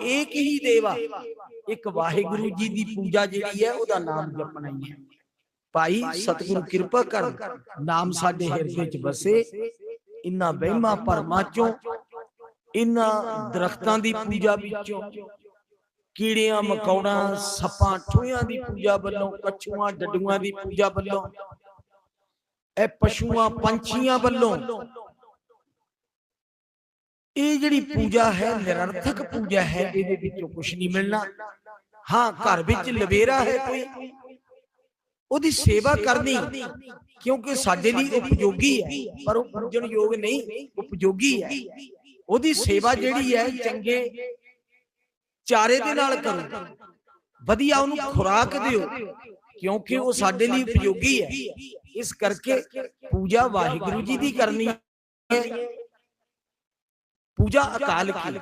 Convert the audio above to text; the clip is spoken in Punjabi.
ਏਕ ਹੀ ਦੇਵਾ। ਇੱਕ ਵਾਹਿਗੁਰੂ ਜੀ ਦੀ ਪੂਜਾ ਜਿਹੜੀ ਹੈ, ਉਹਦਾ ਨਾਮ ਜਪਣਾ ਹੀ ਹੈ। ਭਾਈ, ਸਤਿਗੁਰੂ ਕਿਰਪਾ ਕਰ, ਨਾਮ ਸਾਡੇ ਹਿਰਦੇ 'ਚ ਵਸੇ। ਇਨ੍ਹਾਂ ਵਹਿਮਾਂ ਭਰਮਾਂ ਚੋਂ ਇਨ੍ਹਾਂ ਦਰਖਤਾਂ ਦੀ ਪੂਜਾ ਵਿੱਚੋਂ, ਕੀੜਿਆਂ, ਮਕੌੜਾਂ, ਸੱਪਾਂ, ਠੋਇਆਂ ਦੀ ਪੂਜਾ ਵੱਲੋਂ, ਕਛੂਆਂ, ਡੱਡੂਆਂ ਦੀ ਪੂਜਾ ਵੱਲੋਂ, ਇਹ ਪਸ਼ੂਆਂ, ਪੰਛੀਆਂ ਵੱਲੋਂ ਇਹ ਜਿਹੜੀ ਪੂਜਾ ਹੈ ਨਿਰਰਥਕ ਪੂਜਾ ਹੈ ਇਹਦੇ ਵਿੱਚੋਂ ਕੁਝ ਨਹੀਂ ਮਿਲਣਾ। ਹਾਂ ਘਰ ਵਿੱਚ ਲਵੇਰਾ ਹੈ ਕੋਈ। ਉਹਦੀ ਸੇਵਾ ਕਰਨੀ ਕਿਉਂਕਿ ਸਾਡੇ ਲਈ ਉਪਯੋਗੀ ਹੈ ਪਰ ਉਹ ਪੂਜਣ ਯੋਗ ਨਹੀਂ ਉਪਯੋਗੀ ਹੈ। ਉਹਦੀ ਸੇਵਾ ਜਿਹੜੀ ਹੈ ਚੰਗੇ ਚਾਰੇ ਦੇ ਨਾਲ ਕਰੋ। ਵਧੀਆ ਉਹਨੂੰ ਖੁਰਾਕ ਦਿਓ ਕਿਉਂਕਿ ਉਹ ਸਾਡੇ ਲਈ ਉਪਯੋਗੀ ਹੈ। ਇਸ ਕਰਕੇ ਪੂਜਾ ਵਾਹਿਗੁਰੂ ਜੀ ਦੀ ਕਰਨੀ ਹੈ। ਪੂਜਾ ਅਕਾਲ ਕੀ।